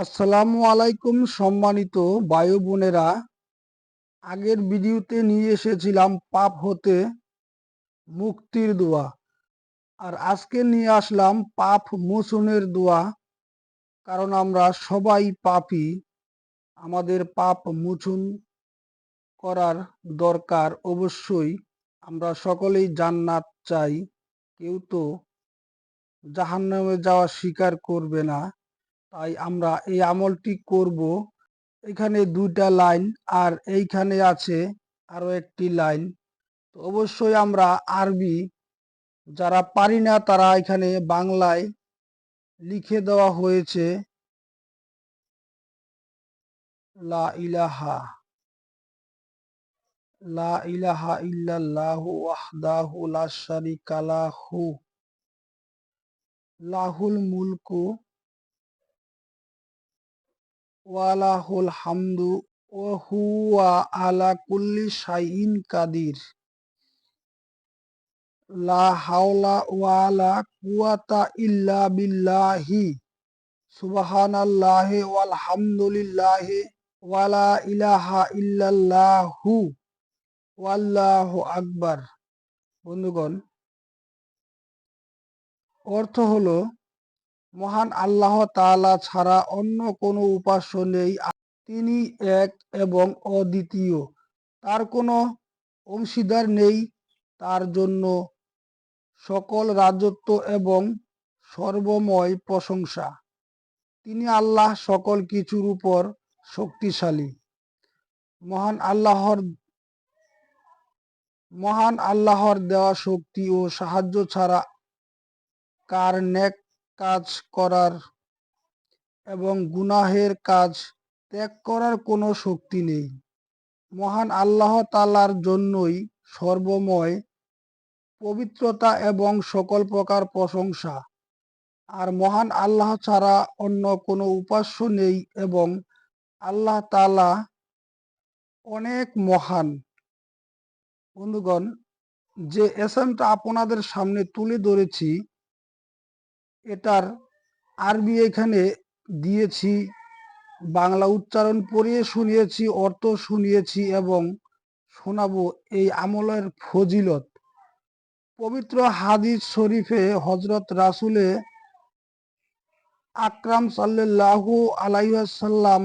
আসসালামু আলাইকুম সম্মানিত বায়ু বোনেরা। আগের ভিডিওতে নিয়ে এসেছিলাম পাপ হতে মুক্তির দোয়া। আর আজকে নিয়ে আসলাম পাপ মোচনের দোয়া। কারণ আমরা সবাই পাপি। আমাদের পাপ মোচন করার দরকার অবশ্যই। আমরা সকলেই জান্নাত চাই। কেউ তো জাহান্নামে যাওয়া স্বীকার করবে না। তাই আমরা এই আমলটি করব। এখানে দুইটা লাইন আর এইখানে আছে আরও একটি লাইন। তো অবশ্যই আমরা আরবি যারা পারি না তারা এখানে বাংলায় লিখে দেওয়া হয়েছে। লা ইলাহা লা ইলাহা ইল্লাল্লাহু ওয়াহদাহু লা শারিকা লাহু, লাহুল মুলকু ওয়ালাহুল হামদু ও হুয়া আলা কুল্লি শাইইন কাদির। লা হাওলা ওয়ালা কুয়াতা ইল্লা বিল্লাহি। সুবহানাল্লাহি ওয়াল হামদুলিল্লাহি ওয়ালা ইলাহা ইল্লাল্লাহু ওয়াল্লাহু আকবার। বন্ধুগণ, অর্থ হলো মহান আল্লাহ তালা ছাড়া অন্য কোনো উপাস্য নেই। তিনি এক এবং অদ্বিতীয়। তার কোনো অংশীদার নেই। তার জন্য সকল রাজত্ব এবং সর্বময় প্রশংসা। তিনি আল্লাহ সকল কিছুর উপর শক্তিশালী। মহান আল্লাহর মহান আল্লাহর দেওয়া শক্তি ও সাহায্য ছাড়া কার নেক কাজ করার এবং গুনাহের কাজ ত্যাগ করার কোনো শক্তি নেই। মহান আল্লাহ তালার জন্যই সর্বময় পবিত্রতা এবং সকল প্রকার প্রশংসা। আর মহান আল্লাহ ছাড়া অন্য কোনো উপাস্য নেই এবং আল্লাহ তালা অনেক মহান। বন্ধুগণ, যে এসএমটা আপনাদের সামনে তুলে ধরেছি এটার আরবি এখানে দিয়েছি, বাংলা উচ্চারণ পড়িয়ে শুনিয়েছি, অর্থ শুনিয়েছি এবং শোনাবো এই আমলের ফজিলত। পবিত্র হাদিস শরীফে হজরত রাসুলে আকরাম সাল্লাহু আলাইসাল্লাম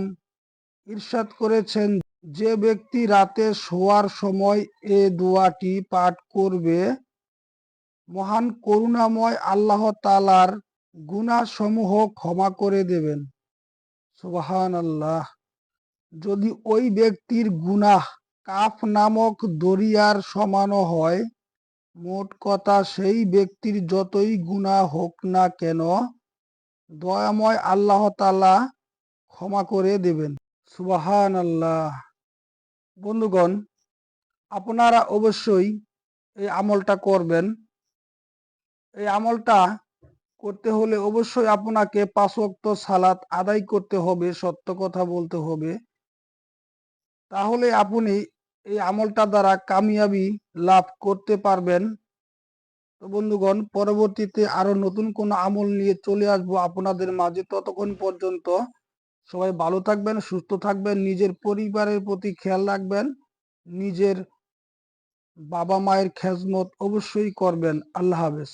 ইরশাদ করেছেন, যে ব্যক্তি রাতে শোয়ার সময় এ দোয়াটি পাঠ করবে, মহান করুণাময় আল্লাহ তালার সমূহ ক্ষমা করে দেবেন। সুবাহান আল্লাহ যদি ওই ব্যক্তির গুনাহ কাফ নামক দরিয়ার সমানও হয়, মোট কথা সেই ব্যক্তির যতই গুণা হোক না কেন, দয়াময় আল্লাহ তালা ক্ষমা করে দেবেন। সুবাহান আল্লাহ বন্ধুগণ, আপনারা অবশ্যই এই আমলটা করবেন। এই আমলটা করতে হলে অবশ্যই আপনাকে পাঁচ ওয়াক্ত সালাত আদায় করতে হবে, সত্য কথা বলতে হবে। তাহলে আপনি এই আমলটা দ্বারা কামিয়াবি লাভ করতে পারবেন। তো বন্ধুগণ, পরবর্তীতে আরও নতুন কোন আমল নিয়ে চলে আসব আপনাদের মাঝে। ততক্ষণ পর্যন্ত সবাই ভালো থাকবেন, সুস্থ থাকবেন, নিজের পরিবারের প্রতি খেয়াল রাখবেন, নিজের বাবা মায়ের খেজমত অবশ্যই করবেন। আল্লাহ হাফেজ।